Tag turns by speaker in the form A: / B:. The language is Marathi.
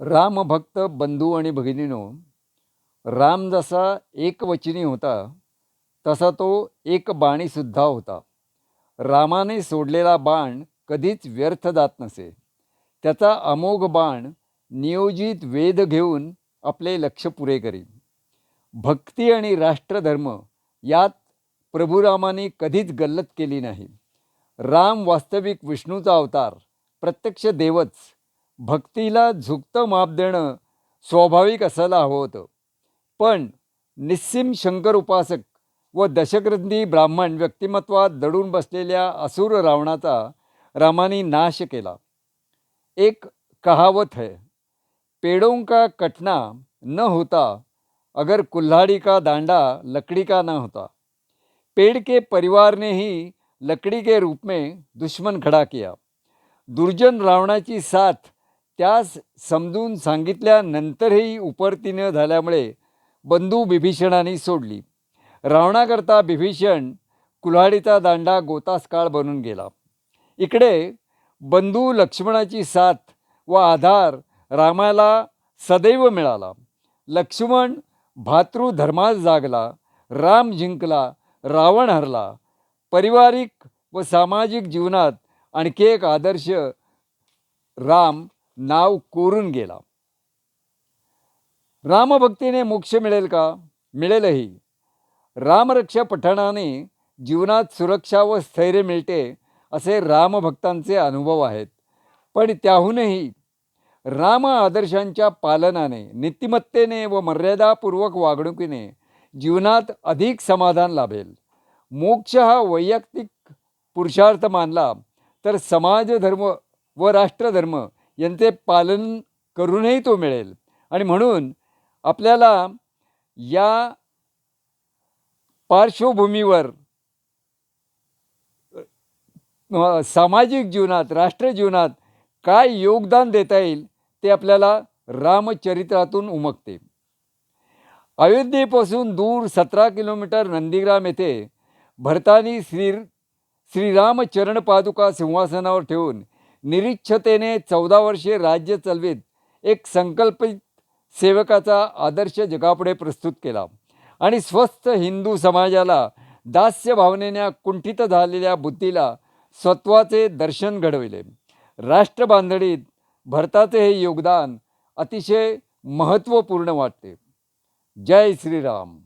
A: रामभक्त बंधू आणि भगिनीनो राम जसा एकवचनी होता तसा तो एक बाणीसुद्धा होता. रामाने सोडलेला बाण कधीच व्यर्थ जात नसे. त्याचा अमोघ बाण नियोजित वेध घेऊन आपले लक्ष पुरे करी भक्ती आणि राष्ट्रधर्म यात प्रभुरामाने कधीच गल्लत केली नाही. राम वास्तविक विष्णूचा अवतार प्रत्यक्ष देवच भक्तीला झुकतं माप देणं स्वाभाविक असायला हवं होतं. पण निस्सिम शंकर उपासक व दशग्रंथी ब्राह्मण व्यक्तिमत्वात दडून बसलेल्या असुर रावणाचा रामाने नाश केला. एक कहावत है पेड़ों का कटना न होता अगर कुल्हाड़ी का दांडा लकड़ी का न होता। पेड़ के परिवार ने ही लकड़ी के रूप में दुश्मन खड़ा किया। दुर्जन रावणाची साथ त्यास समजून सांगितल्यानंतरही उपरती न झाल्यामुळे बंधू बिभीषणाने सोडली. रावणाकरता बिभीषण कुल्हाडीचा दांडा गोतास काळ बनून गेला. इकडे बंधू लक्ष्मणाची साथ व आधार रामाला सदैव मिळाला. लक्ष्मण भातृधर्मास जागला राम जिंकला रावण हरला. पारिवारिक व सामाजिक जीवनात आणखी एक आदर्श राम नाव कोरून गेला. रामभक्तीने मोक्ष मिळेल का? मिळेलही. रामरक्षा पठणाने जीवनात सुरक्षा व स्थैर्य मिळते असे रामभक्तांचे अनुभव आहेत. पण त्याहूनही राम आदर्शांच्या पालनाने नीतिमत्तेने व मर्यादापूर्वक वागणुकीने जीवनात अधिक समाधान लाभेल. मोक्ष हा वैयक्तिक पुरुषार्थ मानला तर समाज धर्म व राष्ट्रधर्म यांचे पालन करूनही तो मिळेल. आणि म्हणून आपल्याला या पार्श्वभूमीवर सामाजिक जीवनात राष्ट्रीय जीवनात काय योगदान देता येईल ते आपल्याला रामचरित्रातून उमगते. अयोध्येपासून दूर सतरा किलोमीटर नंदीग्राम येथे भरतानी श्री श्रीरामचरण पादुका सिंहासनावर ठेवून निरीच्छतेने चौदा वर्षे राज्य चलवीत एक संकल्पित सेवकाचा आदर्श जगापुढे प्रस्तुत केला. आणि स्वस्थ हिंदू समाजाला दास्य भावनेने कुंठित झालेल्या बुद्धीला स्वत्वाचे दर्शन घडविले. राष्ट्रबांधणीत भरताचे हे योगदान अतिशय महत्त्वपूर्ण वाटते. जय श्रीराम.